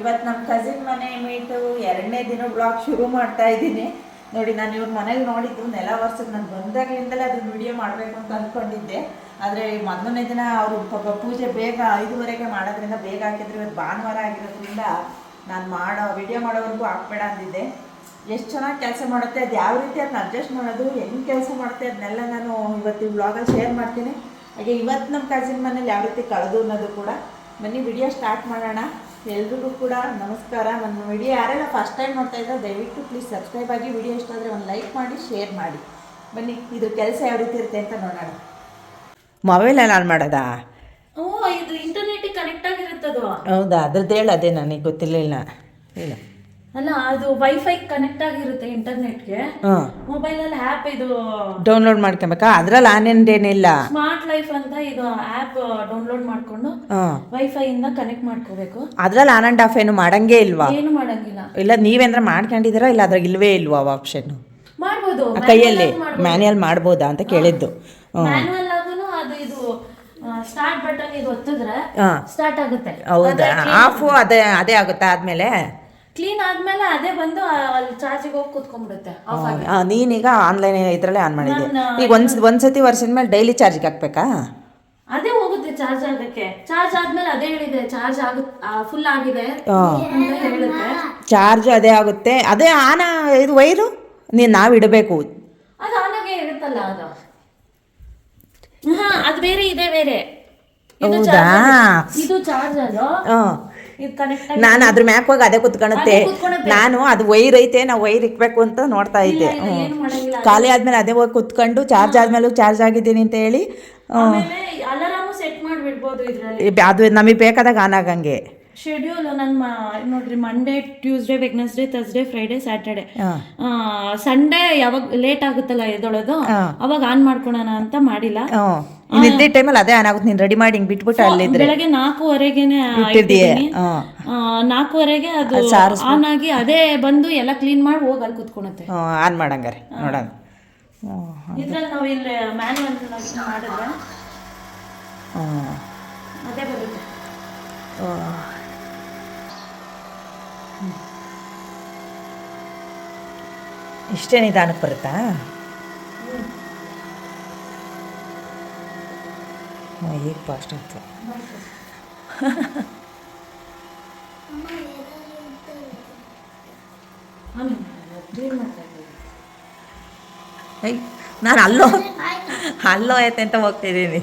ಇವತ್ತು ನಮ್ಮ ಕಸಿನ್ ಮನೆ ಮೀಟು ಎರಡನೇ ದಿನ ಬ್ಲಾಗ್ ಶುರು ಮಾಡ್ತಾ ಇದ್ದೀನಿ. ನೋಡಿ, ನಾನು ಇವ್ರ ಮನೇಲಿ ನೋಡಿದ್ದು ನೆಲ ವರ್ಷಕ್ಕೆ ನಾನು ಬಂದಾಗಲಿಂದಲೇ ಅದನ್ನು ವಿಡಿಯೋ ಮಾಡಬೇಕು ಅಂತ ಅಂದ್ಕೊಂಡಿದ್ದೆ ಆದರೆ ಮೊದಲನೇ ದಿನ ಅವರು ಪಾಪ ಪೂಜೆ ಬೇಗ ಐದುವರೆಗೆ ಮಾಡೋದ್ರಿಂದ ಬೇಗ ಹಾಕಿದ್ರು. ಇವತ್ತು ಭಾನುವಾರ ಆಗಿರೋದ್ರಿಂದ ನಾನು ಮಾಡೋ ವಿಡಿಯೋ ಮಾಡೋವರೆಗೂ ಹಾಕ್ಬೇಡ ಅಂದಿದ್ದೆ. ಎಷ್ಟು ಚೆನ್ನಾಗಿ ಕೆಲಸ ಮಾಡುತ್ತೆ, ಅದು ಯಾವ ರೀತಿ ಅದನ್ನ ಅಡ್ಜಸ್ಟ್ ಮಾಡೋದು, ಹೆಂಗೆ ಕೆಲಸ ಮಾಡುತ್ತೆ ಅದನ್ನೆಲ್ಲ ನಾನು ಇವತ್ತು ವ್ಲಾಗಲ್ಲಿ ಶೇರ್ ಮಾಡ್ತೀನಿ. ಹಾಗೆ ಇವತ್ತು ನಮ್ಮ ಕಸಿನ್ ಮನೇಲಿ ಯಾವ ರೀತಿ ಕಳೆದು ಅನ್ನೋದು ಕೂಡ. ಬನ್ನಿ ವಿಡಿಯೋ ಸ್ಟಾರ್ಟ್ ಮಾಡೋಣ. ಎಲ್ರಿಗೂ ಕೂಡ ನಮಸ್ಕಾರ. ನನ್ನ ವಿಡಿಯೋ ಯಾರೆಲ್ಲ ಫಸ್ಟ್ ಟೈಮ್ ನೋಡ್ತಾ ಇದ್ದಾರೆ ದಯವಿಟ್ಟು ಪ್ಲೀಸ್ ಸಬ್ಸ್ಕ್ರೈಬ್ ಆಗಿ ವಿಡಿಯೋ ಇಷ್ಟ ಆದರೆ ಒಂದು ಲೈಕ್ ಮಾಡಿ ಶೇರ್ ಮಾಡಿ. ಬನ್ನಿ ಇದ್ರ ಕೆಲಸ ಯಾವ ರೀತಿ ಇರುತ್ತೆ ಅಂತ ನೋಡೋಣ. ಮೊಬೈಲಲ್ಲಿ ಆನ್ ಮಾಡೋದಾ? ಓ ಇದು ಇಂಟರ್ನೆಟ್ ಕನೆಕ್ಟ್ ಆಗಿರುತ್ತದು. ಹೌದಾ? ಅದ್ರದ್ದು ಹೇಳು ಅದೇ ನನಗೆ ಗೊತ್ತಿರಲಿಲ್ಲ. ಹೇಳು. ಅಲ್ಲ ಅದು ವೈಫೈ ಕನೆಕ್ಟ್ ಆಗಿರುತ್ತೆ ಇಂಟರ್ನೆಟ್ಗೆ ಗೆ. ಮೊಬೈಲ್ ಅಲ್ಲಿ ಆ್ಯಪ್ ಇದು ಡೌನ್ಲೋಡ್ ಮಾಡ್ಕೊಬೇಕಾ? ಅದ್ರಲ್ಲಿ ಆನೇನಿಲ್ಲ ಸ್ಮಾರ್ಟ್ ಲೈಫ್ ಅಂತ ಇದು ಆ್ಯಪ್ ಡೌನ್ಲೋಡ್ ಮಾಡ್ಕೊಂಡು ವೈಫೈ ಇಂದ ಕನೆಕ್ಟ್ ಮಾಡ್ಕೋಬೇಕು. ಅದ್ರಲ್ಲಿ ಆನ್ ಅಂಡ್ ಆಫ್ ಏನು ಮಾಡಂಗೇ ಇಲ್ವಾ? ಏನು ಮಾಡಂಗಿಲ್ಲ. ಇಲ್ಲ ನೀವೇಂದ್ರ ಮಾಡ್ಕೊಂಡಿದ್ದೀರಾ? ಇಲ್ಲ ಅದ್ರಾಗ ಇಲ್ವೇ ಇಲ್ವಾ ಆಪ್ಷನ್ ಮಾಡ್ಬೋದು. ಕೈಯಲ್ಲಿ ಮ್ಯಾನ್ಯಲ್ ಮಾಡ್ಬೋದಾ. ಅಂತ ಕೇಳಿದ್ದು. ಮ್ಯಾನ್ಯಲ್ ಆಗೂ ಅದು ಇದು ಸ್ಟಾರ್ಟ್ ಬಟನ್ ಇದು ಒತ್ತಿದ್ರೆ ಸ್ಟಾರ್ಟ್ ಆಗುತ್ತೆ. ಹೌದಾ? ಆಫು ಅದೇ ಅದೇ ಆಗುತ್ತಾ ಆದ್ಮೇಲೆ? ಕ್ಲೀನ್ ಆದ್ಮೇಲೆ ಅದೇ ಬಂದು ಅಲ್ಲಿ ಚಾರ್ಜಿಗೆ ಹೋಗಿ ಕುತ್ಕೊಂಡ್ಬಿಡುತ್ತೆ. ಆಫ್ ಆಗಿ. ಆ, ನೀನೀಗ ಆನ್ಲೈನ್ ಇದ್ರಲ್ಲೇ ಆನ್ ಮಾಡಿದ್ದೆ. ಈಗ ಒಂದ್ ಒಂದ್ಸತಿ ವರ್ಷದ ಮೇಲೆ ಡೈಲಿ ಚಾರ್ಜಿಗೆ ಹಾಕ್ಬೇಕಾ? ಅದೇ ಹೋಗುತ್ತೆ ಚಾರ್ಜ್ ಆಗಕ್ಕೆ. ಚಾರ್ಜ್ ಆದ್ಮೇಲೆ ಅದೇ ಹೇಳಿದೆ ಚಾರ್ಜ್ ಆಗುತ್ತೆ ಫುಲ್ ಆಗಿದೆ ಅಂತ ಹೇಳುತ್ತೆ ಚಾರ್ಜ್ ಅದೇ ಆಗುತ್ತೆ. ಅದೇ ಆನ ಇದು ವೈರು? ನೀನು ನಾವು ಇಡಬೇಕು. ಅದು ಆನಾಗೆ ಇರುತ್ತಲ್ಲ ಅದು. ಹಾ ಅದು ಬೇರೆ ಇದೆ ಬೇರೆ. ಇದು ಹೌದಾ? charger. ಇದು ಚಾರ್ಜರ್ ಹಾಂ. ನಾನು ಅದ್ರ ಮ್ಯಾಕ್ ಹೋಗಿ ಅದೇ ಕುತ್ಕೊಳುತ್ತೆ. ನಾನು ಅದು ವೈರ್ ಐತೆ ನಾವು ವೈರ್ ಇಕ್ಬೇಕು ಅಂತ ನೋಡ್ತಾ ಇದ್ದೆ. ಖಾಲಿ ಆದ್ಮೇಲೆ ಅದೇ ಹೋಗಿ ಕುತ್ಕೊಂಡು ಚಾರ್ಜ್ ಆದ್ಮೇಲೆ ಚಾರ್ಜ್ ಆಗಿದ್ದೀನಿ ಅಂತ ಹೇಳಿ ಅದು ನಮಗೆ ಬೇಕಾದಾಗ ಆನ್ ಆಗಂಗೆ. ಶೆಡ್ಯೂಲ್ ನನ್ನ ನೋಡ್ರಿ Monday Tuesday Wednesday Thursday Friday Saturday Sunday ಯಾವಾಗ ಲೇಟ್ ಆಗುತ್ತಲ್ಲ ಎದ್ದೊಳೋದು ಅವಾಗ ಆನ್ ಮಾಡ್ಕೊಳೋಣ ಅಂತ ಮಾಡಿಲ್ಲ. ನಿದ್ದೆ ಟೈಮಲ್ಲಿ ಅದೇ ಆನ್ ಆಗುತ್ತೆ. ನೀನು ರೆಡಿ ಮಾಡಿ ಹಿಂಗೆ ಬಿಟ್ಬಿಟ್ಟು ಅಲ್ಲಿದ್ರೆ. ಬೆಳಗ್ಗೆ ನಾಲ್ಕೂವರೆಗೆನೆ ನಾಲ್ಕೂವರೆಗೆ ಅದು ಆನ್ ಆಗಿ ಅದೇ ಬಂದು ಎಲ್ಲ ಕ್ಲೀನ್ ಮಾಡಿ ಹೋಗಿ ಅಲ್ಲಿ ಕುತ್ಕೊಳುತ್ತೆ. ಆನ್ ಮಾಡಂಗಾರೆ. ನೋಡೋಣ. ಇದ್ರಲ್ಲಿ ನಾವು ಇಲ್ಲಿ ಮ್ಯಾನ್ಯಲ್ ಮಾಡಿದ್ರೆ ಅದೇ ಬರುತ್ತೆ. ಇಷ್ಟೇ ನಿಧಾನಕ್ಕೆ ಬರುತ್ತಾ? ಈಗ ಫಾಸ್ಟ್ ಆಯ್ತು ಐ ನಾನು ಅಲ್ಲೋ ಅಲ್ಲೋ ಐತೆ ಅಂತ ಹೋಗ್ತಿದ್ದೀನಿ.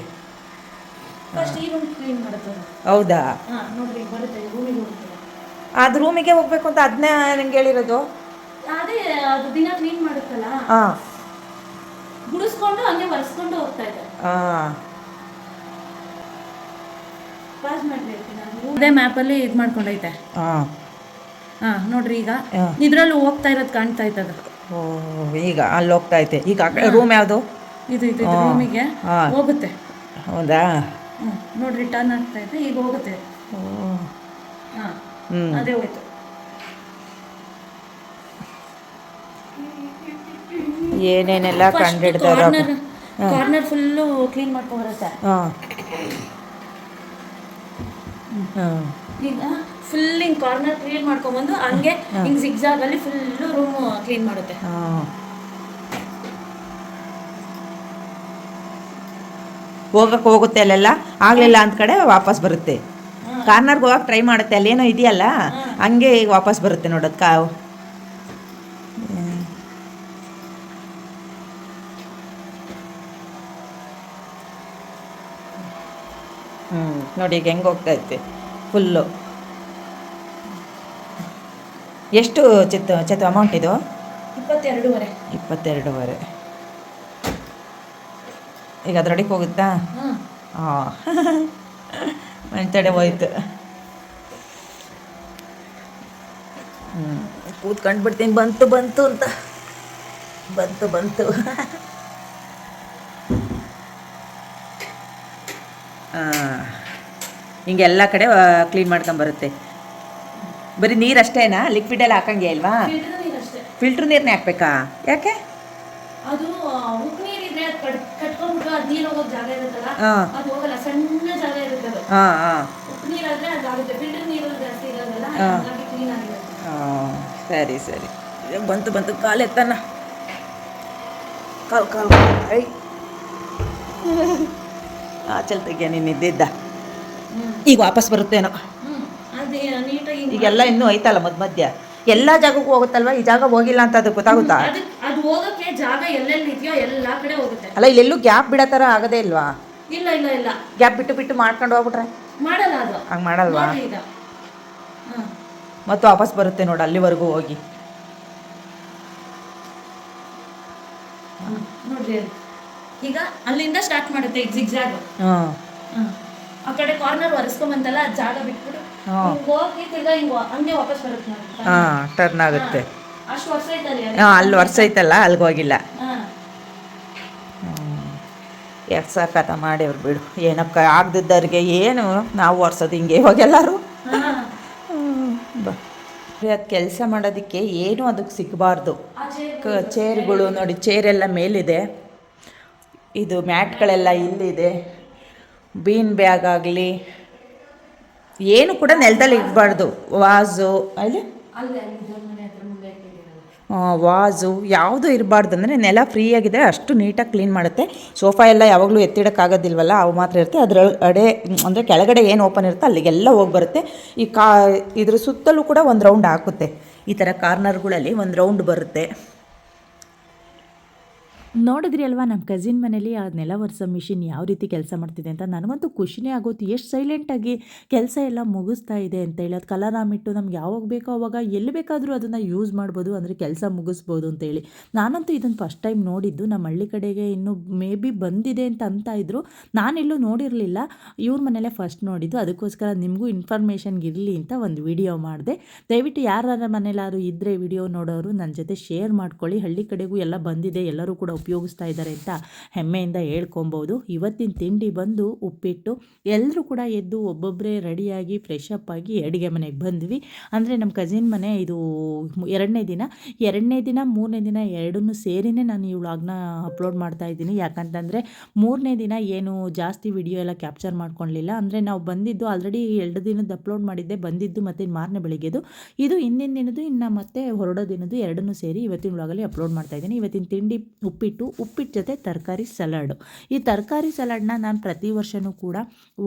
ಹೌದಾ? ಅದು ರೂಮಿಗೆ ಹೋಗ್ಬೇಕು ಅಂತ ಅದನ್ನೇ ನಂಗೆ ಹೇಳಿರೋದು. ಅದೇ ಅದು ದಿನ ಕ್ಲೀನ್ ಮಾಡುತ್ತಲ್ಲ? ಹಾಂ ಗುಡಿಸ್ಕೊಂಡು ಹಂಗೆ ಒರೆಸ್ಕೊಂಡು ಹೋಗ್ತಾ ಇದೆ ಹಾಂ ಪಾಸ್ ಮಾಡ್ಬೇಕು ನಾನು. ಅದೇ ಮ್ಯಾಪಲ್ಲಿ ಇದು ಮಾಡ್ಕೊಂಡೈತೆ. ಹಾಂ ಹಾಂ ನೋಡ್ರಿ ಈಗ. ಹಾ. ಇದ್ರಲ್ಲಿ ಹೋಗ್ತಾ ಇರೋದು ಕಾಣ್ತಾ ಇತ್ತದ ಓ ಈಗ ಅಲ್ಲಿ ಹೋಗ್ತಾ ಐತೆ. ಈಗ ಆ ಕಡೆ ರೂಮ್ ಯಾವುದು? ಇದು ಇದು ರೂಮಿಗೆ ಹಾ. ಹೋಗುತ್ತೆ. ಹೌದಾ? ಹ್ಞೂ ನೋಡ್ರಿ ಟರ್ನ್ ಆಗ್ತಾ ಇದೆ ಈಗ ಹೋಗುತ್ತೆ. ಓ. ಹಾಂ ಹ್ಞೂ ಅದೇ ಹೋಯ್ತು. ಏನೇನೆಲ್ಲ ಕಂಡಿಡ್ತಾರೋ ಕಾರ್ನರ್ ಕಾರ್ನರ್ ಫುಲ್ಲು ಕ್ಲೀನ್ ಮಾಡ್ಕೊಂಡು ಬರುತ್ತೆ ಹಾಂ ಹಾಂ ಈಗ ಫುಲ್ ಹಿಂಗೆ ಕಾರ್ನರ್ ಕ್ಲೀನ್ ಮಾಡ್ಕೊಂಬಂದು ಹಂಗೆ ಹಿಂಗೆ ಅಲ್ಲಿ ಫುಲ್ಲು ರೂಮ್ ಕ್ಲೀನ್ ಮಾಡುತ್ತೆ. ಹಾಂ ಹೋಗಕ್ಕೆ ಹೋಗುತ್ತೆ ಅಲ್ಲೆಲ್ಲ? ಆಗಲಿಲ್ಲ ಅಂತ ಕಡೆ ವಾಪಸ್ ಬರುತ್ತೆ. ಕಾರ್ನರ್ಗೆ ಹೋಗಕ್ಕೆ ಟ್ರೈ ಮಾಡುತ್ತೆ. ಅಲ್ಲೇನೋ ಇದೆಯಲ್ಲ? ಹಂಗೆ ಈಗ ವಾಪಸ್ ಬರುತ್ತೆ ನೋಡೋದು ಕಾವು ಹ್ಞೂ ನೋಡಿ ಈಗ ಹೆಂಗೆ ಹೋಗ್ತಾ ಐತೆ. ಫುಲ್ಲು ಎಷ್ಟು ಚಿತ್ ಚಿತ್ತು ಅಮೌಂಟ್ ಇದು? ಇಪ್ಪತ್ತೆರಡೂವರೆ. ಇಪ್ಪತ್ತೆರಡೂವರೆ. ಈಗ ಅದರೊಳಗೆ ಹೋಗುತ್ತಾ? ಹಾಂ. ಮನೆ ತಡೆ ಹೋಯ್ತು. ಹ್ಞೂ ಕೂತ್ಕೊಂಡು ಬಿಡ್ತೀನಿ. ಬಂತು ಬಂತು ಅಂತ. ಬಂತು ಬಂತು. ಹಾಂ ಹಿಂಗೆ ಎಲ್ಲ ಕಡೆ ಕ್ಲೀನ್ ಮಾಡ್ಕೊಂಬರುತ್ತೆ. ಬರೀ ನೀರು ಅಷ್ಟೇನಾ ಲಿಕ್ವಿಡ್ ಎಲ್ಲ ಹಾಕಂಗೆ ಅಲ್ವಾ? ಫಿಲ್ಟರ್ ನೀರನ್ನೇ ಹಾಕ್ಬೇಕಾ? ಯಾಕೆ? ಅದು ಉಪ್ಪು ನೀರಿದ್ರೆ ಅದು ಕಟ್ ಕಟ್ಕೊಂಡ್ಬಿಟ್ಟು ಅದು ನೀರು ಹೋಗೋದು ಜಾಗ ಇರುತ್ತಲ್ಲ ಹಾಂ. ಅದು ಹೋಗಲ್ಲ ಸಣ್ಣ ಜಾಗ ಇರುತ್ತೆ ಅದು. ಹಾಂ ಹಾಂ. ಉಪ್ಪು ನೀರಾದ್ರೆ ಅದು ಫಿಲ್ಟರ್ ನೀರು ಜಾಸ್ತಿ ಇರೋದಲ್ಲ ಹಂಗಾಗಿ ಕ್ಲೀನ್ ಆಗಿರುತ್ತೆ. ಹಾಂ ಸರಿ ಸರಿ. ಬಂತು ಬಂತು. ಕಾಲು ಎತ್ತನ ಕಾಲ್ ಕಾಲ್ ಐ ಆಚಲ್ ತೆಗಿಯ ನೀನು ಇದ್ದಿದ್ದ. ಈಗ ವಾಪಸ್ ಬರುತ್ತೇನೋ. ಈಗೆಲ್ಲ ಇನ್ನೂ ಐತಲ್ಲ ಮಧ್ಯ ಮಧ್ಯ. ಎಲ್ಲ ಜಾಗಕ್ಕೂ ಹೋಗುತ್ತಲ್ವಾ? ಈ ಜಾಗ ಹೋಗಿಲ್ಲ ಅಂತ ಅದು ಗೊತ್ತಾಗುತ್ತಾ? ಅದಕ್ಕೆ ಅದು ಹೋಗಕ್ಕೆ ಜಾಗ ಎಲ್ಲೆಲ್ಲಿ ಇದೆಯೋ ಎಲ್ಲಾ ಕಡೆ ಹೋಗುತ್ತೆ. ಅಲ್ಲ ಇಲ್ಲೆಲ್ಲೂ ಗ್ಯಾಪ್ ಬಿಡೋ ಥರ ಆಗದೇ ಇಲ್ವಾ? ಇಲ್ಲ ಇಲ್ಲ ಇಲ್ಲ. ಗ್ಯಾಪ್ ಬಿಟ್ಟು ಬಿಟ್ಟು ಮಾಡ್ಕೊಂಡು ಹೋಗ್ಬಿಟ್ರೆ? ಮಾಡಲ್ಲ ಅದು. ಹಂಗೆ ಮಾಡಲ್ವಾ? ಮತ್ತು ವಾಪಸ್ ಬರುತ್ತೆ ನೋಡಿ ಅಲ್ಲಿವರೆಗೂ ಹೋಗಿ. ನೋಡ್ರಿ ಈಗ ಅಲ್ಲಿಂದ ಸ್ಟಾರ್ಟ್ ಮಾಡುತ್ತೆ ಈಗ ಜಿಗ್ಜಾಗ್ ಹಾಂ. ಆ ಕಡೆ ಕಾರ್ನರ್ ಒರೆಸ್ಕೊಂಬಂತಲ್ಲ ಆ ಜಾಗ ಬಿಟ್ಬಿಟ್ಟು ಹಿಂಗ್ ಹೋಗಿ ತಿರ್ಗಾ ಹಿಂಗ್ ವಾ- ಹಂಗೆ ವಾಪಸ್ ಬರುತ್ತೆ ನೋಡಿ ಹಾಂ ಟರ್ನ್ ಆಗುತ್ತೆ. ಅಷ್ಟು ವರ್ಷ ಐತಲ್ಲ ಅದು. ಹಾಂ ಅಲ್ಲಿ ವರ್ಷ ಐತಲ್ಲ ಅಲ್ಲಿಗೆ ಹೋಗಿಲ್ಲ. ಹಾ. ಸಾವಿರ ಕಥ ಮಾಡ್ಯವ್ರು ಬಿಡು. ಏನಪ್ಪ ಆಗದಿದ್ದವ್ರಿಗೆ ಏನು? ನಾವು ಒರ್ಸೋದು ಹಿಂಗೆ ಇವಾಗ ಎಲ್ಲರೂ. ಹಾ. ಬಾ. ಅದು ಕೆಲಸ ಮಾಡೋದಕ್ಕೆ ಏನು ಅದಕ್ಕೆ ಸಿಗಬಾರ್ದು. ಆ chair ಕ ಚೇರ್ಗಳು ನೋಡಿ ಚೇರೆಲ್ಲ ಮೇಲಿದೆ. ಇದು ಮ್ಯಾಟ್ಗಳೆಲ್ಲ ಇಲ್ಲಿದೆ. ಬೀನ್ ಬ್ಯಾಗ್ ಆಗಲಿ ಏನು ಕೂಡ ನೆಲದಲ್ಲಿ ಇಡಬಾರ್ದು. ವಾಸು ಅಲ್ಲಿ? ವಾಸು ಯಾವುದು ಇರಬಾರ್ದು ಅಂದರೆ ನೆಲ ಫ್ರೀಯಾಗಿದ್ದರೆ ಅಷ್ಟು ನೀಟಾಗಿ ಕ್ಲೀನ್ ಮಾಡುತ್ತೆ. ಸೋಫಾ ಎಲ್ಲ ಯಾವಾಗಲೂ ಎತ್ತಿಡೋಕ್ಕಾಗೋದಿಲ್ವಲ್ಲ ಅವು ಮಾತ್ರ ಇರುತ್ತೆ. ಅದರೊಳಗಡೆ ಅಂದರೆ ಕೆಳಗಡೆ ಏನು ಓಪನ್ ಇರುತ್ತೆ ಅಲ್ಲಿಗೆಲ್ಲ ಹೋಗಿ ಬರುತ್ತೆ. ಈ ಕಾ ಇದ್ರ ಸುತ್ತಲೂ ಕೂಡ ಒಂದು ರೌಂಡ್ ಹಾಕುತ್ತೆ. ಈ ಥರ ಕಾರ್ನರ್ಗಳಲ್ಲಿ ಒಂದು ರೌಂಡ್ ಬರುತ್ತೆ. ನೋಡಿದ್ರಿ ಅಲ್ವಾ ನಮ್ಮ ಕಸಿನ್ ಮನೇಲಿ ಆ ನೆಲ ಒರೆಸೋ ಮಿಷಿನ್ ಯಾವ ರೀತಿ ಕೆಲಸ ಮಾಡ್ತಿದೆ ಅಂತ? ನನಗಂತೂ ಖುಷಿನೇ ಆಗೋದು ಎಷ್ಟು ಸೈಲೆಂಟಾಗಿ ಕೆಲಸ ಎಲ್ಲ ಮುಗಿಸ್ತಾ ಇದೆ ಅಂತ ಹೇಳಿ. ಅದು ಕಲರ್ ಆಮಿಟ್ಟು ನಮ್ಗೆ ಯಾವಾಗ ಬೇಕೋ ಅವಾಗ ಎಲ್ಲಿ ಬೇಕಾದರೂ ಅದನ್ನು ಯೂಸ್ ಮಾಡ್ಬೋದು, ಅಂದರೆ ಕೆಲಸ ಮುಗಿಸ್ಬೋದು ಅಂತೇಳಿ ನಾನಂತೂ ಇದನ್ನು ಫಸ್ಟ್ ಟೈಮ್ ನೋಡಿದ್ದು. ನಮ್ಮ ಹಳ್ಳಿ ಕಡೆಗೆ ಇನ್ನೂ ಮೇ ಬಿ ಬಂದಿದೆ ಅಂತ ಅಂತ ಇದ್ದರು ನಾನೆಲ್ಲೂ ನೋಡಿರಲಿಲ್ಲ. ಇವ್ರ ಮನೇಲೆ ಫಸ್ಟ್ ನೋಡಿದ್ದು. ಅದಕ್ಕೋಸ್ಕರ ನಿಮಗೂ ಇನ್ಫಾರ್ಮೇಷನ್ಗೆ ಇರಲಿ ಅಂತ ಒಂದು ವಿಡಿಯೋ ಮಾಡಿದೆ. ದಯವಿಟ್ಟು ಯಾರ ಮನೇಲಾದ್ರು ಇದ್ದರೆ ವಿಡಿಯೋ ನೋಡೋರು ನನ್ನ ಜೊತೆ ಶೇರ್ ಮಾಡ್ಕೊಳ್ಳಿ. ಹಳ್ಳಿ ಕಡೆಗೂ ಎಲ್ಲ ಬಂದಿದೆ. ಎಲ್ಲರೂ ಕೂಡ ಉಪಯೋಗಿಸ್ತಾ ಇದ್ದಾರೆ ಅಂತ ಹೆಮ್ಮೆಯಿಂದ ಹೇಳ್ಕೊಬೋದು. ಇವತ್ತಿನ ತಿಂಡಿ ಬಂದು ಉಪ್ಪಿಟ್ಟು. ಎಲ್ಲರೂ ಕೂಡ ಎದ್ದು ಒಬ್ಬೊಬ್ಬರೇ ರೆಡಿಯಾಗಿ ಫ್ರೆಶ್ ಅಪ್ ಆಗಿ ಅಡುಗೆ ಮನೆಗೆ ಬಂದ್ವಿ. ಅಂದರೆ ನಮ್ಮ ಕಸಿನ್ ಮನೆ ಇದು ಎರಡನೇ ದಿನ. ಎರಡನೇ ದಿನ, ಮೂರನೇ ದಿನ ಎರಡನ್ನೂ ಸೇರಿನೇ ನಾನು ಈ ವ್ಲಾಗ್ನ ಅಪ್ಲೋಡ್ ಮಾಡ್ತಾ ಇದ್ದೀನಿ. ಯಾಕಂತಂದರೆ ಮೂರನೇ ದಿನ ಏನು ಜಾಸ್ತಿ ವಿಡಿಯೋ ಎಲ್ಲ ಕ್ಯಾಪ್ಚರ್ ಮಾಡ್ಕೊಳ್ಲಿಲ್ಲ. ಅಂದರೆ ನಾವು ಬಂದಿದ್ದು ಆಲ್ರೆಡಿ ಎರಡು ದಿನದ ಅಪ್ಲೋಡ್ ಮಾಡಿದ್ದೆ. ಬಂದಿದ್ದು ಮತ್ತು ಮಾರನೇ ಬೆಳಿಗ್ಗೆದು. ಇದು ಹಿಂದಿನ ದಿನದ್ದು, ಇನ್ನು ಮತ್ತೆ ಹೊರಡೋ ದಿನದ್ದು ಎರಡನ್ನೂ ಸೇರಿ ಇವತ್ತಿನ ಒಳಗಲ್ಲಿ ಅಪ್ಲೋಡ್ ಮಾಡ್ತಾ ಇದ್ದೀನಿ. ಇವತ್ತಿನ ತಿಂಡಿ ಉಪ್ಪಿಟ್ಟು. ಉಪ್ಪಿಟ್ಟು ಜೊತೆ ತರಕಾರಿ ಸಲಾಡು. ಈ ತರಕಾರಿ ಸಲಾಡ್ನ ನಾನು ಪ್ರತಿ ವರ್ಷವೂ ಕೂಡ